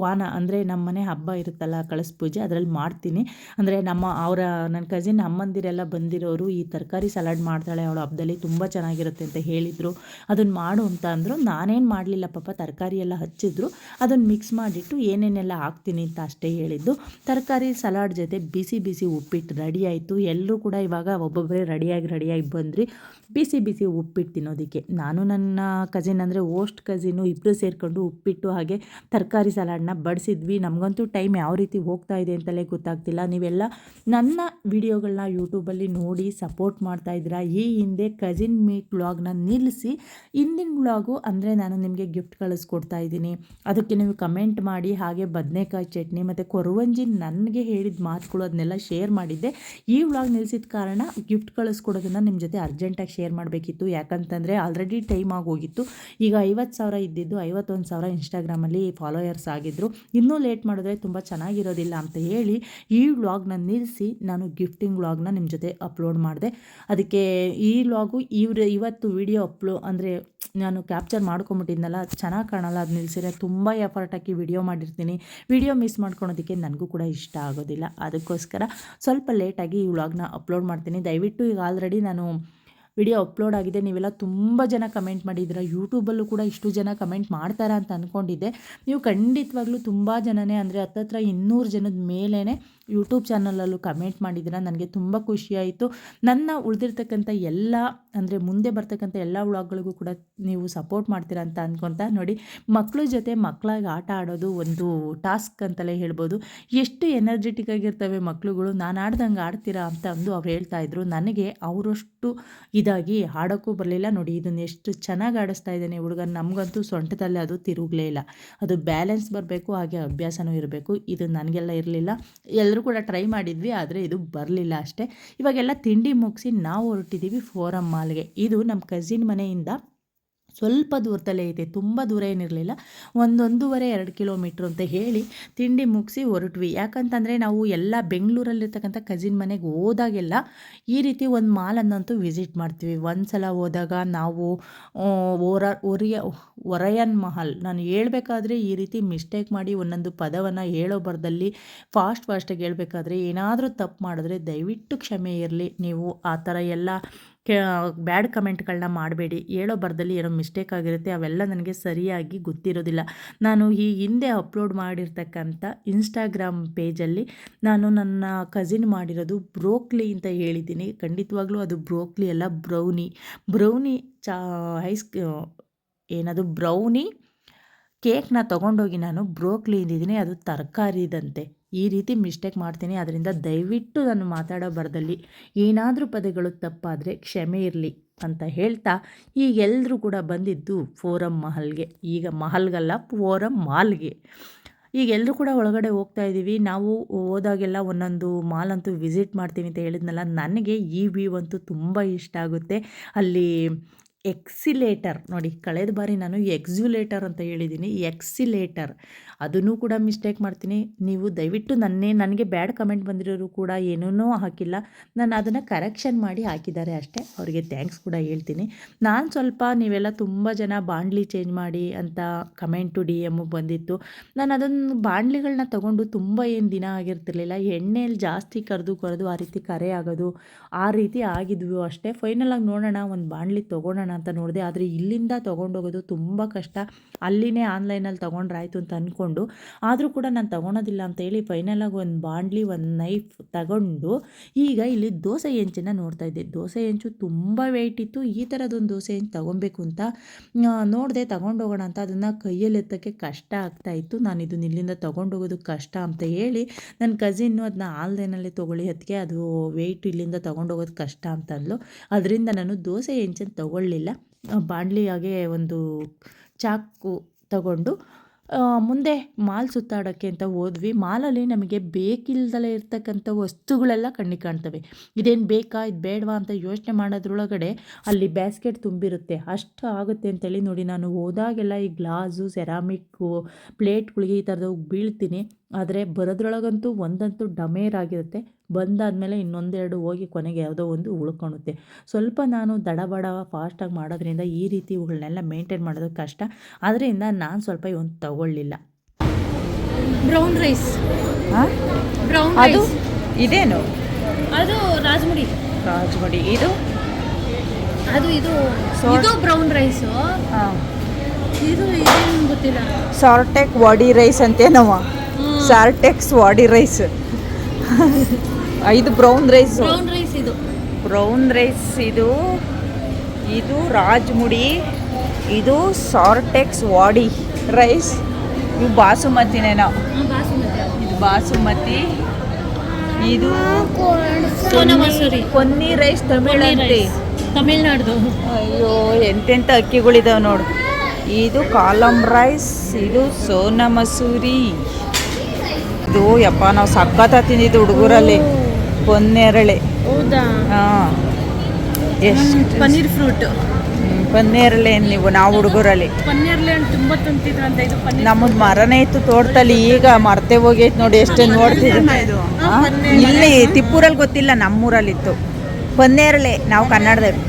ವಾನ, ಅಂದರೆ ನಮ್ಮ ಮನೆ ಹಬ್ಬ ಇರುತ್ತಲ್ಲ, ಕಳಸ ಪೂಜೆ, ಅದರಲ್ಲಿ ಮಾಡ್ತೀನಿ. ಅಂದರೆ ನಮ್ಮ ಅವರ ನನ್ನ ಕಸಿನ್ ಅಮ್ಮಂದಿರೆಲ್ಲ ಬಂದಿರೋರು ಈ ತರಕಾರಿ ಸಲಾಡ್ ಮಾಡ್ತಾಳೆ, ಅವಳು ಹಬ್ಬದಲ್ಲಿ ತುಂಬ ಚೆನ್ನಾಗಿರುತ್ತೆ ಅಂತ ಹೇಳಿದರು. ಅದನ್ನು ಮಾಡು ಅಂತ ಅಂದರು. ನಾನೇನು ಮಾಡಲಿಲ್ಲ ಪಾಪ, ತರಕಾರಿ ಎಲ್ಲ ಹಚ್ಚಿದ್ರು. ಅದನ್ನು ಮಿಕ್ಸ್ ಮಾಡಿಟ್ಟು ಏನೇನೆಲ್ಲ ಹಾಕ್ತೀನಿ ಅಂತ ಅಷ್ಟೇ ಹೇಳಿದ್ದು. ತರಕಾರಿ ಸಲಾಡ್ ಜೊತೆ ಬಿಸಿ ಬಿಸಿ ಉಪ್ಪಿಟ್ಟು ರೆಡಿ ಆಯಿತು. ಎಲ್ಲರೂ ಕೂಡ ಇವಾಗ ಒಬ್ಬೊಬ್ಬರೇ ರೆಡಿಯಾಗಿ ರೆಡಿಯಾಗಿ ಬಂದ್ರಿ. ಬಿಸಿ ಬಿಸಿ ಉಪ್ಪಿಟ್ಟು ತಿನ್ನೋದಕ್ಕೆ. ನಾನು ನನ್ನ ಕಸಿನ್ ಅಂದರೆ ಓಸ್ಟ್ ಕಸಿನು ಇಬ್ಬರು ಸೇರಿಕೊಂಡು ಉಪ್ಪಿಟ್ಟು ಹಾಗೆ ತರಕಾರಿ ಸಲಾಡ್ನ ಬಡಿಸಿದ್ವಿ. ನಮಗಂತೂ ಟೈಮ್ ಯಾವ ರೀತಿ ಹೋಗ್ತಾ ಇದೆ ಅಂತಲೇ ಗೊತ್ತಾಗ್ತಿಲ್ಲ. ನೀವೆಲ್ಲ ನನ್ನ ವಿಡಿಯೋಗಳನ್ನ ಯೂಟ್ಯೂಬಲ್ಲಿ ನೋಡಿ ಸಪೋರ್ಟ್ ಮಾಡ್ತಾ ಇದ್ದೀರಾ? ಈ ಹಿಂದೆ ಕಸಿನ್ ಮೀಟ್ ವ್ಲಾಗ್ನ ನಿಲ್ಲಿಸಿ ಹಿಂದಿನ ವ್ಲಾಗು ಅಂದರೆ ನಾನು ನಿಮಗೆ ಗಿಫ್ಟ್ ಕಳಿಸ್ಕೊಡ್ತಾ ಇದ್ದೀನಿ. ಅದಕ್ಕೆ ನೀವು ಕಮೆಂಟ್ ಮಾಡಿ, ಹಾಗೆ ಬದನೆಕಾಯಿ ಚಟ್ನಿ ಮತ್ತು ಕೊರವಂಜಿ ನನಗೆ ಹೇಳಿದ ಮಾತುಗಳು ಅದನ್ನೆಲ್ಲ ಶೇರ್ ಮಾಡಿದ್ದೆ. ಈ ವ್ಲಾಗ್ ನಿಲ್ಲಿಸಿದ ಕಾರಣ ಗಿಫ್ಟ್ ಕಳಿಸ್ಕೊಡೋದನ್ನು ನಿಮ್ಮ ಜೊತೆ ಅರ್ಜೆಂಟಾಗಿ ಶೇರ್ ಮಾಡಬೇಕಿತ್ತು. ಯಾಕಂತಂದರೆ, ಆಲ್ರೆಡಿ ಟೈಮ್ ಆಗೋಗಿತ್ತು. ಈಗ ಐವತ್ತು ಸಾವಿರ ಇದ್ದಿದ್ದು ಐವತ್ತೊಂದು ಸಾವಿರ ಇನ್ಸ್ಟಾಗ್ರಾಮಲ್ಲಿ ಫಾಲೋಯರ್ಸ್ ಆಗಿದ್ದರು ಇನ್ನೂ ಲೇಟ್ ಮಾಡಿದ್ರೆ ತುಂಬ ಚೆನ್ನಾಗಿರೋದಿಲ್ಲ ಅಂತ ಹೇಳಿ ಈ ವ್ಲಾಗ್ನ ನಿಲ್ಲಿಸಿ ನಾನು ಗಿಫ್ಟಿಂಗ್ ವ್ಲಾಗ್ನ ನಿಮ್ಮ ಜೊತೆ ಅಪ್ಲೋಡ್ ಮಾಡಿದೆ. ಅದಕ್ಕೆ ಈ ವ್ಲಾಗು ಇವ್ರು ಇವತ್ತು ವಿಡಿಯೋ ಅಪ್ಲೋ ಅಂದರೆ ನಾನು ಕ್ಯಾಪ್ಚರ್ ಮಾಡ್ಕೊಂಬಿಟ್ಟಿದ್ನಲ್ಲ, ಚೆನ್ನಾಗಿ ಕಾಣಲ್ಲ, ಅದು ನಿಲ್ಸಿದ್ರೆ ತುಂಬ ಎಫರ್ಟ್ ಹಾಕಿ ವಿಡಿಯೋ ಮಾಡಿರ್ತೀನಿ. ವಿಡಿಯೋ ಮಿಸ್ ಮಾಡ್ಕೊಳೋದಕ್ಕೆ ನನಗೂ ಕೂಡ ಇಷ್ಟ ಆಗೋದಿಲ್ಲ. ಅದಕ್ಕೋಸ್ಕರ ಸ್ವಲ್ಪ ಲೇಟಾಗಿ ಈ ವ್ಲಾಗ್ನ ಅಪ್ಲೋಡ್ ಮಾಡ್ತೀನಿ. ದಯವಿಟ್ಟು ಈಗ ಆಲ್ರೆಡಿ ನಾನು ವಿಡಿಯೋ ಅಪ್ಲೋಡ್ ಆಗಿದೆ, ನೀವೆಲ್ಲ ತುಂಬ ಜನ ಕಮೆಂಟ್ ಮಾಡಿದ್ರ ಯೂಟ್ಯೂಬಲ್ಲೂ ಕೂಡ ಇಷ್ಟು ಜನ ಕಮೆಂಟ್ ಮಾಡ್ತಾರಾ ಅಂತ ಅಂದ್ಕೊಂಡಿದ್ದೆ ನೀವು ಖಂಡಿತವಾಗ್ಲೂ ತುಂಬ ಜನನೇ, ಅಂದರೆ ಹತ್ತತ್ರ ಇನ್ನೂರು ಜನದ ಮೇಲೇ ಯೂಟ್ಯೂಬ್ ಚಾನಲಲ್ಲೂ ಕಮೆಂಟ್ ಮಾಡಿದ್ದೀರ ನನಗೆ ತುಂಬ ಖುಷಿಯಾಯಿತು ನನ್ನ ಉಳಿದಿರ್ತಕ್ಕಂಥ ಎಲ್ಲ, ಅಂದರೆ ಮುಂದೆ ಬರ್ತಕ್ಕಂಥ ಎಲ್ಲ ವ್ಲಾಗ್ಗಳಿಗೂ ಕೂಡ ನೀವು ಸಪೋರ್ಟ್ ಮಾಡ್ತೀರಾ ಅಂತ ಅಂದ್ಕೊತ ನೋಡಿ ಮಕ್ಕಳ ಜೊತೆ ಮಕ್ಕಳಾಗಿ ಆಟ ಆಡೋದು ಒಂದು ಟಾಸ್ಕ್ ಅಂತಲೇ ಹೇಳ್ಬೋದು. ಎಷ್ಟು ಎನರ್ಜೆಟಿಕ್ ಆಗಿರ್ತವೆ ಮಕ್ಕಳುಗಳು ನಾನು ಆಡ್ದಂಗೆ ಆಡ್ತೀರಾ ಅಂತ ಅಂದು ಅವ್ರು ಹೇಳ್ತಾ ಇದ್ರು. ನನಗೆ ಅವರಷ್ಟು ಇದಾಗಿ ಆಡೋಕ್ಕೂ ಬರಲಿಲ್ಲ. ನೋಡಿ ಇದನ್ನು ಎಷ್ಟು ಚೆನ್ನಾಗಿ ಆಡಿಸ್ತಾ ಇದ್ದಾನೆ ಹುಡುಗ ನಮಗಂತೂ ಸೊಂಟದಲ್ಲಿ ಅದು ತಿರುಗಲೇ ಇಲ್ಲ. ಅದು ಬ್ಯಾಲೆನ್ಸ್ ಬರಬೇಕು, ಹಾಗೆ ಅಭ್ಯಾಸನೂ ಇರಬೇಕು. ಇದು ನನಗೆಲ್ಲ ಇರಲಿಲ್ಲ. ಎಲ್ಲರೂ ಕೂಡ ಟ್ರೈ ಮಾಡಿದ್ವಿ, ಆದರೆ ಇದು ಬರಲಿಲ್ಲ ಅಷ್ಟೇ. ಇವಾಗೆಲ್ಲ ತಿಂಡಿ ಮುಗಿಸಿ ನಾವು ಹೊರಟಿದ್ದೀವಿ ಫೋರಮ್ ಮಾಲ್ಗೆ. ಇದು ನಮ್ಮ ಕಸಿನ್ ಮನೆಯಿಂದ ಸ್ವಲ್ಪ ದೂರದಲ್ಲೇ ಇದೆ, ತುಂಬ ದೂರ ಏನಿರಲಿಲ್ಲ. ಒಂದೊಂದೂವರೆ, ಎರಡು ಕಿಲೋಮೀಟ್ರ್ ಅಂತ ಹೇಳಿ ತಿಂಡಿ ಮುಗಿಸಿ ಹೊರಟ್ವಿ. ಯಾಕಂತಂದರೆ ನಾವು ಎಲ್ಲ ಬೆಂಗಳೂರಲ್ಲಿರ್ತಕ್ಕಂಥ ಕಸಿನ್ ಮನೆಗೆ ಹೋದಾಗೆಲ್ಲ ಈ ರೀತಿ ಒಂದು ಮಾಲನ್ನಂತೂ ವಿಸಿಟ್ ಮಾಡ್ತೀವಿ. ಒಂದು ಸಲ ಹೋದಾಗ ನಾವು ಓರ ಒರಿಯ ಒರಯನ್ ಮಹಲ್. ನಾನು ಹೇಳಬೇಕಾದ್ರೆ ಈ ರೀತಿ ಮಿಸ್ಟೇಕ್ ಮಾಡಿ ಒಂದೊಂದು ಪದವನ್ನು ಹೇಳೋ ಬರದಲ್ಲಿ ಫಾಸ್ಟ್ ಫಾಸ್ಟಾಗಿ ಹೇಳಬೇಕಾದ್ರೆ ಏನಾದರೂ ತಪ್ಪು ಮಾಡಿದ್ರೆ ದಯವಿಟ್ಟು ಕ್ಷಮೆ ಇರಲಿ. ನೀವು ಆ ಥರ ಎಲ್ಲ ಕೆ ಬ್ಯಾಡ್ ಕಮೆಂಟ್ಗಳನ್ನ ಮಾಡಬೇಡಿ. ಹೇಳೋ ಬರದಲ್ಲಿ ಏನೋ ಮಿಸ್ಟೇಕ್ ಆಗಿರುತ್ತೆ, ಅವೆಲ್ಲ ನನಗೆ ಸರಿಯಾಗಿ ಗೊತ್ತಿರೋದಿಲ್ಲ. ನಾನು ಈ ಹಿಂದೆ ಅಪ್ಲೋಡ್ ಮಾಡಿರ್ತಕ್ಕಂಥ ಇನ್ಸ್ಟಾಗ್ರಾಮ್ ಪೇಜಲ್ಲಿ ನಾನು ನನ್ನ ಕಸಿನ್ ಮಾಡಿರೋದು ಬ್ರೋಕ್ಲಿ ಅಂತ ಹೇಳಿದ್ದೀನಿ. ಖಂಡಿತವಾಗ್ಲೂ ಅದು ಬ್ರೋಕ್ಲಿ ಅಲ್ಲ, ಬ್ರೌನಿ. ಬ್ರೌನಿ ಚಾ, ಐಸ್ ಏನದು, ಬ್ರೌನಿ ಕೇಕ್ನ ತೊಗೊಂಡೋಗಿ ನಾನು ಬ್ರೋಕ್ಲಿ ಅಂದಿದ್ದೀನಿ ಅದು ತರಕಾರಿದಂತೆ. ಈ ರೀತಿ ಮಿಸ್ಟೇಕ್ ಮಾಡ್ತೀನಿ. ಅದರಿಂದ ದಯವಿಟ್ಟು ನಾನು ಮಾತಾಡೋ ಬರದಲ್ಲಿ ಏನಾದರೂ ಪದಗಳು ತಪ್ಪಾದರೆ ಕ್ಷಮೆ ಇರಲಿ ಅಂತ ಹೇಳ್ತಾ ಈಗ ಎಲ್ಲರೂ ಕೂಡ ಬಂದಿದ್ದು ಫೋರಮ್ ಮಹಲ್ಗೆ. ಈಗ ಮಹಲ್ಗಲ್ಲ ಫೋರಮ್ ಮಾಲ್ಗೆ. ಈಗ ಎಲ್ಲರೂ ಕೂಡ ಒಳಗಡೆ ಹೋಗ್ತಾ ಇದ್ದೀವಿ ನಾವು ಹೋದಾಗೆಲ್ಲ ಒಂದೊಂದು ಮಾಲ್ ಅಂತೂ ವಿಸಿಟ್ ಮಾಡ್ತೀವಿ ಅಂತ ಹೇಳಿದ್ನಲ್ಲ, ನನಗೆ ಈ ವ್ಯೂ ಅಂತೂ ತುಂಬ ಇಷ್ಟ ಆಗುತ್ತೆ. ಅಲ್ಲಿ ಎಕ್ಸಿಲೇಟರ್. ನೋಡಿ, ಕಳೆದ ಬಾರಿ ನಾನು ಎಕ್ಸ್ಯುಲೇಟರ್ ಅಂತ ಹೇಳಿದ್ದೀನಿ. ಎಕ್ಸಿಲೇಟರ್. ಅದನ್ನು ಕೂಡ ಮಿಸ್ಟೇಕ್ ಮಾಡ್ತೀನಿ. ನೀವು ದಯವಿಟ್ಟು ನನ್ನೇ, ನನಗೆ ಬ್ಯಾಡ್ ಕಮೆಂಟ್ ಬಂದಿರೋರು ಕೂಡ ಏನೂ ಹಾಕಿಲ್ಲ. ನಾನು ಅದನ್ನು ಕರೆಕ್ಷನ್ ಮಾಡಿ ಹಾಕಿದ್ದಾರೆ ಅಷ್ಟೇ. ಅವರಿಗೆ ಥ್ಯಾಂಕ್ಸ್ ಕೂಡ ಹೇಳ್ತೀನಿ. ನಾನು ಸ್ವಲ್ಪ ನೀವೆಲ್ಲ ತುಂಬ ಜನ ಬಾಂಡ್ಲಿ ಚೇಂಜ್ ಮಾಡಿ ಅಂತ ಕಮೆಂಟು, ಡಿ ಎಮ್ಮು ಬಂದಿತ್ತು. ನಾನು ಅದನ್ನು ಬಾಂಡ್ಲಿಗಳನ್ನ ತೊಗೊಂಡು ತುಂಬ ಏನು ದಿನ ಆಗಿರ್ತಿರ್ಲಿಲ್ಲ. ಎಣ್ಣೆಯಲ್ಲಿ ಜಾಸ್ತಿ ಕರೆದು ಕರೆದು ಆ ರೀತಿ ಕರೆ ಆಗೋದು, ಆ ರೀತಿ ಆಗಿದ್ವು ಅಷ್ಟೇ. ಫೈನಲಾಗಿ ನೋಡೋಣ, ಒಂದು ಬಾಂಡ್ಲಿ ತೊಗೊಳೋಣ ಅಂತ ನೋಡಿದೆ. ಆದರೆ ಇಲ್ಲಿಂದ ತೊಗೊಂಡೋಗೋದು ತುಂಬ ಕಷ್ಟ. ಅಲ್ಲಿನೇ ಆನ್ಲೈನಲ್ಲಿ ತೊಗೊಂಡ್ರಾಯ್ತು ಅಂತ ಅಂದ್ಕೊಂಡು ಆದರೂ ಕೂಡ ನಾನು ತೊಗೊಳೋದಿಲ್ಲ ಅಂತ ಹೇಳಿ ಫೈನಲಾಗಿ ಒಂದು ಬಾಂಡ್ಲಿ, ಒಂದು ನೈಫ್ ತಗೊಂಡು ಈಗ ಇಲ್ಲಿ ದೋಸೆ ಹೆಂಚನ್ನು ನೋಡ್ತಾ ಇದ್ದೆ. ದೋಸೆ ಹೆಂಚು ತುಂಬ ವೆಯ್ಟ್ ಇತ್ತು. ಈ ಥರದೊಂದು ದೋಸೆ ಹೆಂಚು ತೊಗೊಬೇಕು ಅಂತ ನೋಡಿದೆ ತೊಗೊಂಡೋಗೋಣ ಅಂತ ಅದನ್ನು ಕೈಯಲ್ಲಿ ಎತ್ತಕ್ಕೆ ಕಷ್ಟ ಆಗ್ತಾ ಇತ್ತು. ನಾನು ಇದನ್ನ ಇಲ್ಲಿಂದ ತೊಗೊಂಡೋಗೋದು ಕಷ್ಟ ಅಂತ ಹೇಳಿ ನನ್ನ ಕಸಿನ್ನು ಅದನ್ನ ಆನ್ಲೈನಲ್ಲಿ ತೊಗೊಳ್ಳಿ ಅದಕ್ಕೆ ಅದು ವೆಯ್ಟ್ ಇಲ್ಲಿಂದ ತೊಗೊಂಡೋಗೋದು ಕಷ್ಟ ಅಂತಂದ್ಲು ಅದರಿಂದ ನಾನು ದೋಸೆ ಹೆಂಚನ್ನು ತೊಗೊಳ್ಳಿಲ್ಲ. ಬಾಣಲಿಯಾಗೆ ಒಂದು ಚಾಕು ತಗೊಂಡು ಮುಂದೆ ಮಾಲ್ ಸುತ್ತಾಡೋಕ್ಕೆ ಅಂತ ಹೋದ್ವಿ. ಮಾಲಲ್ಲಿ ನಮಗೆ ಬೇಕಿಲ್ದಲೇ ಇರ್ತಕ್ಕಂಥ ವಸ್ತುಗಳೆಲ್ಲ ಕಣ್ಣಿಗೆ ಕಾಣ್ತವೆ. ಇದೇನು ಬೇಕಾ, ಇದು ಬೇಡವಾ ಅಂತ ಯೋಚನೆ ಮಾಡೋದ್ರೊಳಗಡೆ ಅಲ್ಲಿ ಬ್ಯಾಸ್ಕೆಟ್ ತುಂಬಿರುತ್ತೆ. ಅಷ್ಟು ಆಗುತ್ತೆ ಅಂತೇಳಿ ನೋಡಿ, ನಾನು ಹೋದಾಗೆಲ್ಲ ಈ ಗ್ಲಾಸು, ಸೆರಾಮಿಕ್ಕು, ಪ್ಲೇಟ್ಗಳಿಗೆ ಈ ಥರದವು ಬೀಳ್ತೀನಿ. ಆದರೆ ಬರೋದ್ರೊಳಗಂತೂ ಒಂದಂತೂ ಡಮೇರ್ ಆಗಿರುತ್ತೆ. ಬಂದಾದಮೇಲೆ ಇನ್ನೊಂದೆರಡು ಹೋಗಿ ಕೊನೆಗೆ ಯಾವುದೋ ಒಂದು ಉಳ್ಕೊಳುತ್ತೆ ಸ್ವಲ್ಪ ನಾನು ದಡಬಡ ಫಾಸ್ಟಾಗಿ ಮಾಡೋದ್ರಿಂದ ಈ ರೀತಿ ಇವುಗಳನ್ನೆಲ್ಲ ಮೇಂಟೈನ್ ಮಾಡೋದು ಕಷ್ಟ. ಆದ್ದರಿಂದ ನಾನು ಸ್ವಲ್ಪ ಇವನು ತಗೊಳ್ಳಿಲ್ಲ. ಬ್ರೌನ್ ರೈಸ್ ಬ್ರೌನ್ ಅದು ಇದೇನು? ಅದು ರಾಜಮುಡಿ. ರಾಜಮುಡಿ. ಇದು? ಅದು ಇದು. ಇದು ಬ್ರೌನ್ ರೈಸು ಇದು ಇದೇನು ಗೊತ್ತಿಲ್ಲ. ಸಾರ್ಟೆಕ್ ವಾಡಿ ರೈಸ್ ಅಂತೇನವ ಸಾರ್ಟೆಕ್ಸ್ ವಾಡಿ ರೈಸ್ ಇದು ಬ್ರೌನ್ ರೈಸ್ ಬ್ರೌನ್ ರೈಸ್ ಇದು. ಬ್ರೌನ್ ರೈಸ್ ಇದು ಇದು ರಾಜ್ಮುಡಿ ಇದು ಸಾರ್ಟೆಕ್ಸ್ ವಾಡಿ ರೈಸ್ ಇವು ಬಾಸುಮತಿನೇನೋ ಇದು ಬಾಸುಮತಿ. ಇದು ಸೋನಾ ಮಸೂರಿ ಕೊನ್ನಿ ರೈಸ್ ತಮಿಳಂತೆ ತಮಿಳ್ನಾಡು ಅಯ್ಯೋ ಎಂತೆಂಥ ಅಕ್ಕಿಗಳಿದಾವೆ ನೋಡು. ಇದು ಕಾಲಂ ರೈಸ್ ಇದು ಸೋನಾ ಮಸೂರಿ ಇದು ಯಪ್ಪ ನಾವು ಸಕ್ಕತ್ತ ತಿಂದಿದ್ದು ಹುಡುಗರಲ್ಲಿ. ಪೊನ್ನೇರಳೆ ಹೌದಾ? ಹಾಂ. ಎಷ್ಟು ಪನ್ನೀರ್ ಫ್ರೂಟ್. ಪನ್ನೇರಳೆ ನೀವು ನಾವು ಹುಡುಗರಲ್ಲಿ. ನಮ್ದು ತುಂಬಾ ತುಂಬ್ತಿದ್ರು ಅಂತ ಇದು ಪನ್ನೀರ್ ನಮ್ಮದು ಮರನೇ ಇತ್ತು ತೋಟದಲ್ಲಿ ಈಗ ಮರ್ತೆ ಹೋಗೈತೆ ನೋಡಿ ಎಷ್ಟು ನೋಡ್ತಿದ್ರು? ಇಲ್ಲಿ ತಿಪ್ಪೂರಲ್ಲಿ ಗೊತ್ತಿಲ್ಲ ನಮ್ಮೂರಲ್ಲಿತ್ತು. ಪನ್ನೇರಳೆ ನಾವು ಕನ್ನಡದಲ್ಲಿ.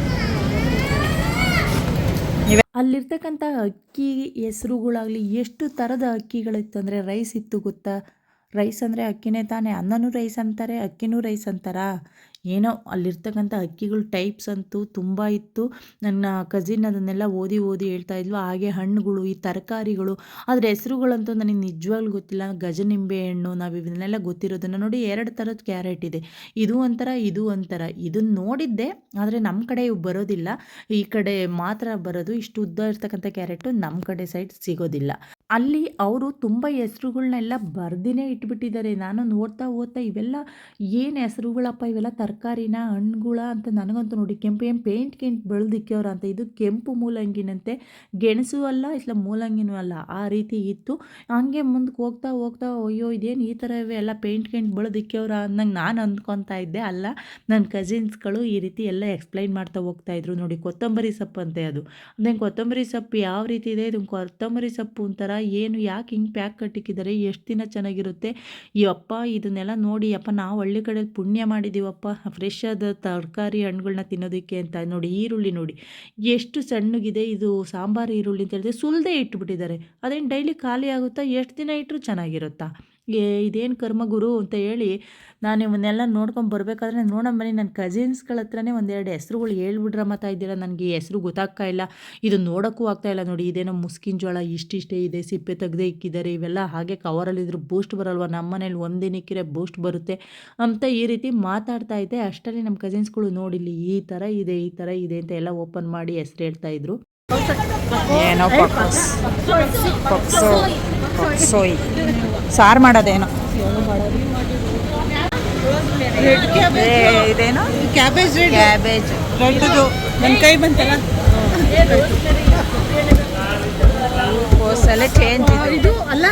ಅಲ್ಲಿರ್ತಕ್ಕಂಥ ಅಕ್ಕಿ ಹೆಸರುಗಳಾಗಲಿ ಎಷ್ಟು ಥರದ ಅಕ್ಕಿಗಳಿತ್ತು ಅಂದರೆ ರೈಸ್ ಇತ್ತು ಗೊತ್ತಾ? ರೈಸ್ ಅಂದರೆ ಅಕ್ಕಿನೇ ತಾನೇ. ಅನ್ನನೂ ರೈಸ್ ಅಂತಾರೆ, ಅಕ್ಕಿನೂ ರೈಸ್ ಅಂತಾರಾ? ಏನೋ ಅಲ್ಲಿರ್ತಕ್ಕಂಥ ಅಕ್ಕಿಗಳು ಟೈಪ್ಸ್ ಅಂತೂ ತುಂಬ ಇತ್ತು. ನನ್ನ ಕಸಿನ್ ಅದನ್ನೆಲ್ಲ ಓದಿ ಓದಿ ಹೇಳ್ತಾ ಇದ್ವು ಹಾಗೆ ಹಣ್ಣುಗಳು, ಈ ತರಕಾರಿಗಳು ಅದರ ಹೆಸರುಗಳಂತೂ ನನಗೆ ನಿಜವಾಗ್ಲೂ ಗೊತ್ತಿಲ್ಲ. ಗಜನಿಂಬೆ ಹಣ್ಣು, ನಾವು ಇವನ್ನೆಲ್ಲ ಗೊತ್ತಿರೋದನ್ನು ನೋಡಿ ಎರಡು ಥರದ ಕ್ಯಾರೆಟ್ ಇದೆ. ಇದು ಒಂಥರ ಇದು ಒಂಥರ ಇದನ್ನು ನೋಡಿದ್ದೆ, ಆದರೆ ನಮ್ಮ ಕಡೆ ಇವು ಬರೋದಿಲ್ಲ. ಈ ಕಡೆ ಮಾತ್ರ ಬರೋದು. ಇಷ್ಟು ಉದ್ದ ಇರ್ತಕ್ಕಂಥ ಕ್ಯಾರೆಟು ನಮ್ಮ ಕಡೆ ಸೈಡ್ ಸಿಗೋದಿಲ್ಲ. ಅಲ್ಲಿ ಅವರು ತುಂಬ ಹೆಸ್ರುಗಳ್ನೆಲ್ಲ ಬರ್ದಿನೇ ಇಟ್ಬಿಟ್ಟಿದ್ದಾರೆ. ನಾನು ನೋಡ್ತಾ ಓದ್ತಾ ಇವೆಲ್ಲ ಏನು ಹೆಸ್ರುಗಳಪ್ಪ ಇವೆಲ್ಲ? ತರಕಾರಿನ, ಹಣ್ಣುಗಳ ಅಂತ ನನಗಂತೂ ನೋಡಿ ಕೆಂಪು, ಏನು ಪೇಂಟ್ ಕೆಂಟ್ ಬೆಳೆದಿಕ್ಕೋರು ಅಂತ. ಇದು ಕೆಂಪು ಮೂಲಂಗಿನಂತೆ. ಗೆಣಸು ಅಲ್ಲ ಇಲ್ಲ ಮೂಲಂಗಿನೂ ಅಲ್ಲ. ಆ ರೀತಿ ಇತ್ತು. ಹಂಗೆ ಮುಂದಕ್ಕೆ ಹೋಗ್ತಾ ಹೋಗ್ತಾ, ಅಯ್ಯೋ, ಇದೇನು ಈ ಥರ ಇವೆ? ಎಲ್ಲ ಪೇಂಟ್ ಕೆಂಟ್ ಬೆಳೆದಿಕ್ಕೋರ ಅನ್ನಂಗೆ ನಾನು ಅಂದ್ಕೊತಾ ಇದ್ದೆ. ಅಲ್ಲ ನನ್ನ ಕಸಿನ್ಸ್ಗಳು ಈ ರೀತಿ ಎಲ್ಲ ಎಕ್ಸ್ಪ್ಲೈನ್ ಮಾಡ್ತಾ ಹೋಗ್ತಾ ಇದ್ರು. ನೋಡಿ, ಕೊತ್ತಂಬರಿ ಸೊಪ್ಪು ಅಂತೆ ಅದು. ಅದೇ ಕೊತ್ತಂಬರಿ ಸೊಪ್ಪು ಯಾವ ರೀತಿ ಇದೆ? ಇದು ಕೊತ್ತಂಬರಿ ಸೊಪ್ಪು ಒಂಥರ ಏನು ಯಾಕೆ ಹಿಂಗೆ ಪ್ಯಾಕ್ ಕಟ್ಟಿಕ್ಕಿದ್ದಾರೆ ಎಷ್ಟು ದಿನ ಚೆನ್ನಾಗಿರುತ್ತೆ? ಈ ಅಪ್ಪ ಇದನ್ನೆಲ್ಲ ನೋಡಿ ಅಪ್ಪ ನಾವು ಹಳ್ಳಿ ಕಡೆ ಪುಣ್ಯ ಮಾಡಿದ್ದೀವಪ್ಪ ಫ್ರೆಶ್ ಆದ ತರಕಾರಿ ಹಣ್ಣುಗಳನ್ನ ತಿನ್ನೋದಕ್ಕೆ ಅಂತ ನೋಡಿ, ಈರುಳ್ಳಿ ನೋಡಿ. ಎಷ್ಟು ಸಣ್ಣಗಿದೆ ಇದು ಸಾಂಬಾರು ಈರುಳ್ಳಿ ಅಂತ ಹೇಳಿದ್ರೆ ಸುಲ್ದೇ ಇಟ್ಬಿಟ್ಟಿದ್ದಾರೆ. ಅದೇನು ಡೈಲಿ ಖಾಲಿ ಆಗುತ್ತಾ? ಎಷ್ಟು ದಿನ ಇಟ್ಟರು ಚೆನ್ನಾಗಿರುತ್ತಾ? ಇದೇನು ಕರ್ಮ ಗುರು ಅಂತ ಹೇಳಿ ನಾನು ಇವನ್ನೆಲ್ಲ ನೋಡ್ಕೊಂಡು ಬರಬೇಕಾದ್ರೆ ನೋಡೋಣ ಬನ್ನಿ ನನ್ನ ಕಸಿನ್ಸ್ಗಳ ಹತ್ರನೇ ಒಂದೆರಡು ಹೆಸ್ರುಗಳು ಹೇಳ್ಬಿಡ್ರ ಮಾತಾ ಇದ್ದೀರಾ? ನನಗೆ ಹೆಸರು ಗೊತ್ತಾಗ್ತಾ ಇಲ್ಲ. ಇದು ನೋಡೋಕ್ಕೂ ಇಲ್ಲ ನೋಡಿ, ಇದೇನೋ ಮುಸ್ಕಿನ ಜೋಳ ಇಷ್ಟಿಷ್ಟೇ ಇದೆ, ಸಿಪ್ಪೆ ತೆಗ್ದೇ ಇಕ್ಕಿದ್ದಾರೆ, ಇವೆಲ್ಲ ಹಾಗೆ ಕವರಲ್ಲಿದ್ರು ಬೂಸ್ಟ್ ಬರಲ್ವ? ನಮ್ಮ ಮನೇಲಿ ಒಂದಿನಕ್ಕಿರೆ ಬೂಸ್ಟ್ ಬರುತ್ತೆ ಅಂತ ಈ ರೀತಿ ಮಾತಾಡ್ತಾ ಇದ್ದೆ. ಅಷ್ಟರಲ್ಲಿ ನಮ್ಮ ಕಸಿನ್ಸ್ಗಳು ನೋಡಿಲ್ಲಿ ಈ ಥರ ಇದೆ, ಈ ಥರ ಇದೆ ಅಂತ ಎಲ್ಲ ಓಪನ್ ಮಾಡಿ ಹೆಸ್ರು ಹೇಳ್ತಾ ಇದ್ರು. ಏನೋ ಪಕ್ಸ್ ಪಕ್ಸು ಪಕ್ಸೋಯಿ ಸಾರು ಮಾಡೋದೇನೋ. ಇದೇನು? Cabbage cabbage. ರೆಡ್ದು. ನನ್ನ ಕೈ ಬಂತಲ್ಲ? ಕೋಸಲ್ಲೇ ಚೇಂಜ್ ಇದು. ಅಲ್ಲ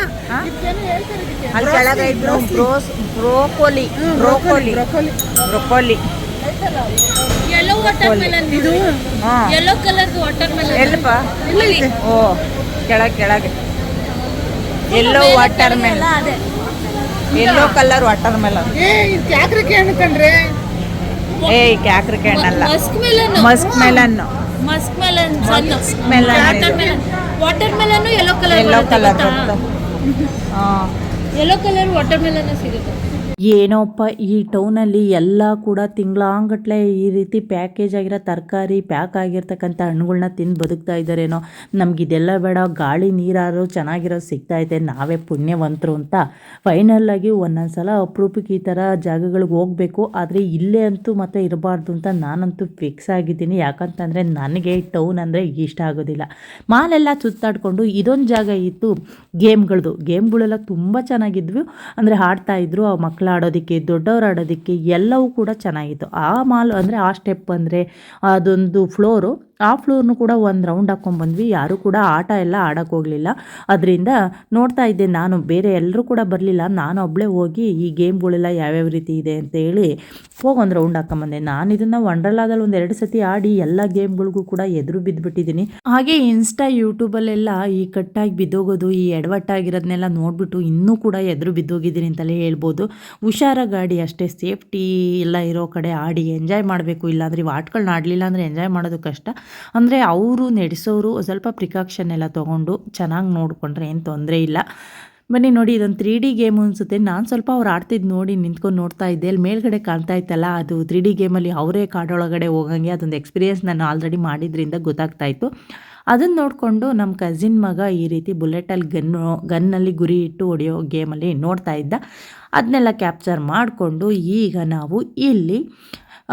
ಅಲ್ಲಿ ಕೆಳಗೆ ಇದ್ರು ಬ್ರೋಸ್ ಬ್ರೋಕೋಲಿ ಬ್ರೋಕೋಲಿ. ಬ್ರೊಕೊಲಿ. ಬ್ರೋಕೋಲಿ. ಇದು? ಯೆಲ್ಲೋ ಕಲರ್ ವಾಟರ್ ಮೆಲನ್ ಎಲ್ಲಪ್ಪ? ಓ ಕೆಳಗೆ ಕೆಳಗೆ. ಎಲ್ಲೋ ವಾಟರ್ ಮೆಲನ್ ಅದೇ. ಎಲ್ಲೋ ಕಲರ್ ವಾಟರ್ ಮೆಲನ್ ಏ ಇದು ಕ್ಯಾಕ್ರಿಕೆ ಹಣ್ಣು ಕಣ್ರೆ. ಏಯ್ ಕ್ಯಾಕ್ರಿಕೆ ಹಣ್ಣಲ್ಲ muskmelon. Muskmelon. Muskmelon ಸಣ್ಣ. melon watermelon watermelon yellow colour yellow colour ಆ ಯೆಲ್ಲೋ ಕಲರ್ ವಾಟರ್ ಮೆಲನ್ ಸಿಗುತ್ತೆ. ಏನೋಪ್ಪ, ಈ ಟೌನಲ್ಲಿ ಎಲ್ಲ ಕೂಡ ತಿಂಗಳಾಂಗಟ್ಲೆ ಈ ರೀತಿ ಪ್ಯಾಕೇಜ್ ಆಗಿರೋ ತರಕಾರಿ ಪ್ಯಾಕ್ ಆಗಿರ್ತಕ್ಕಂಥ ಹಣ್ಣುಗಳನ್ನ ತಿಂದು ಬದುಕ್ತಾ ಇದ್ದಾರೇನೋ. ನಮ್ಗೆ ಇದೆಲ್ಲ ಬೇಡ, ಗಾಳಿ ನೀರಾರು ಚೆನ್ನಾಗಿರೋದು ಇದೆ ನಾವೇ ಪುಣ್ಯವಂತರು ಅಂತ. ಫೈನಲ್ಲಾಗಿ ಒಂದೊಂದು ಸಲ ಅಪರೂಪಕ್ಕೆ ಈ ಥರ ಜಾಗಗಳಿಗೆ ಹೋಗಬೇಕು. ಆದರೆ ಇಲ್ಲೇ ಅಂತೂ ಮತ್ತೆ ಇರಬಾರ್ದು ಅಂತ ನಾನಂತೂ ಫಿಕ್ಸ್ ಆಗಿದ್ದೀನಿ. ಯಾಕಂತಂದರೆ ನನಗೆ ಟೌನ್ ಅಂದರೆ ಇಷ್ಟ ಆಗೋದಿಲ್ಲ. ಮಾಲೆಲ್ಲ ಸುತ್ತಾಡಿಕೊಂಡು ಇದೊಂದು ಜಾಗ ಇತ್ತು ಗೇಮ್ಗಳದು ಗೇಮ್ಗಳೆಲ್ಲ ತುಂಬ ಚೆನ್ನಾಗಿದ್ವು. ಅಂದರೆ ಆಡ್ತಾ ಇದ್ರು ಆ ಮಕ್ಕಳು ಆಡೋದಕ್ಕೆ ದೊಡ್ಡವ್ರು ಆಡೋದಕ್ಕೆ ಎಲ್ಲವೂ ಕೂಡ ಚೆನ್ನಾಗಿತ್ತು. ಆ ಮಾಲ್ ಅಂದರೆ, ಆ ಸ್ಟೆಪ್ ಅಂದರೆ, ಅದೊಂದು ಫ್ಲೋರು. ಆ ಫ್ಲೋರ್ನು ಕೂಡ ಒಂದು ರೌಂಡ್ ಹಾಕ್ಕೊಂಡ್ಬಂದ್ವಿ ಯಾರೂ ಕೂಡ ಆಟ ಎಲ್ಲ ಆಡೋಕ್ಕೆ ಹೋಗಲಿಲ್ಲ. ಅದರಿಂದ ನೋಡ್ತಾ ಇದ್ದೆ ನಾನು, ಬೇರೆ ಎಲ್ಲರೂ ಕೂಡ ಬರಲಿಲ್ಲ. ನಾನು ಒಬ್ಬಳೇ ಹೋಗಿ ಈ ಗೇಮ್ಗಳೆಲ್ಲ ಯಾವ್ಯಾವ ರೀತಿ ಇದೆ ಅಂತ ಹೇಳಿ ಹೋಗಿ ಒಂದು ರೌಂಡ್ ಹಾಕೊಂಬಂದೆ ನಾನು ಇದನ್ನು ವಂಡರ್ಲಾದಲ್ಲಿ ಒಂದು ಎರಡು ಸತಿ ಆಡಿ ಎಲ್ಲ ಗೇಮ್ಗಳಿಗೂ ಕೂಡ ಎದುರು ಬಿದ್ದುಬಿಟ್ಟಿದ್ದೀನಿ ಹಾಗೆ ಇನ್ಸ್ಟಾ ಯೂಟ್ಯೂಬಲ್ಲೆಲ್ಲ ಈ ಕಟ್ಟಾಗಿ ಬಿದ್ದೋಗೋದು, ಈ ಎಡವಟ್ಟಾಗಿರೋದನ್ನೆಲ್ಲ ನೋಡಿಬಿಟ್ಟು ಇನ್ನೂ ಕೂಡ ಎದುರು ಬಿದ್ದೋಗಿದ್ದೀನಿ ಅಂತಲೇ ಹೇಳ್ಬೋದು. ಹುಷಾರ ಗಾಡಿ ಅಷ್ಟೇ, ಸೇಫ್ಟಿ ಎಲ್ಲ ಇರೋ ಕಡೆ ಆಡಿ, ಎಂಜಾಯ್ ಮಾಡಬೇಕು. ಇಲ್ಲಾಂದರೆ ಇವು ಆಟಗಳನ್ನ ಆಡಲಿಲ್ಲ ಅಂದರೆ ಎಂಜಾಯ್ ಮಾಡೋದು ಕಷ್ಟ. ಅಂದರೆ ಅವರು ನಡೆಸೋರು ಸ್ವಲ್ಪ ಪ್ರಿಕಾಕ್ಷನ್ ಎಲ್ಲ ತೊಗೊಂಡು ಚೆನ್ನಾಗಿ ನೋಡಿಕೊಂಡ್ರೆ ಏನು ತೊಂದರೆ ಇಲ್ಲ. ಬನ್ನಿ ನೋಡಿ, ಇದೊಂದು ತ್ರೀ ಡಿ ಗೇಮ್ ಅನಿಸುತ್ತೆ. ನಾನು ಸ್ವಲ್ಪ ಅವ್ರು ಆಡ್ತಿದ್ದು ನೋಡಿ ನಿಂತ್ಕೊಂಡು ನೋಡ್ತಾ ಇದ್ದೆ. ಅಲ್ಲಿ ಮೇಲ್ಗಡೆ ಕಾಣ್ತಾ ಇತ್ತಲ್ಲ, ಅದು ತ್ರೀ ಡಿ ಗೇಮಲ್ಲಿ ಅವರೇ ಕಾಡೊಳಗಡೆ ಹೋಗಂಗೆ ಅದೊಂದು ಎಕ್ಸ್ಪೀರಿಯೆನ್ಸ್ ನಾನು ಆಲ್ರೆಡಿ ಮಾಡಿದ್ರಿಂದ ಗೊತ್ತಾಗ್ತಾ ಇತ್ತು. ಅದನ್ನು ನೋಡಿಕೊಂಡು ನಮ್ಮ ಕಸಿನ್ ಮಗ ಈ ರೀತಿ ಬುಲೆಟಲ್ಲಿ ಗನ್ನು ಗನ್ನಲ್ಲಿ ಗುರಿ ಇಟ್ಟು ಹೊಡೆಯೋ ಗೇಮಲ್ಲಿ ನೋಡ್ತಾ ಇದ್ದ. ಅದನ್ನೆಲ್ಲ ಕ್ಯಾಪ್ಚರ್ ಮಾಡಿಕೊಂಡು ಈಗ ನಾವು ಇಲ್ಲಿ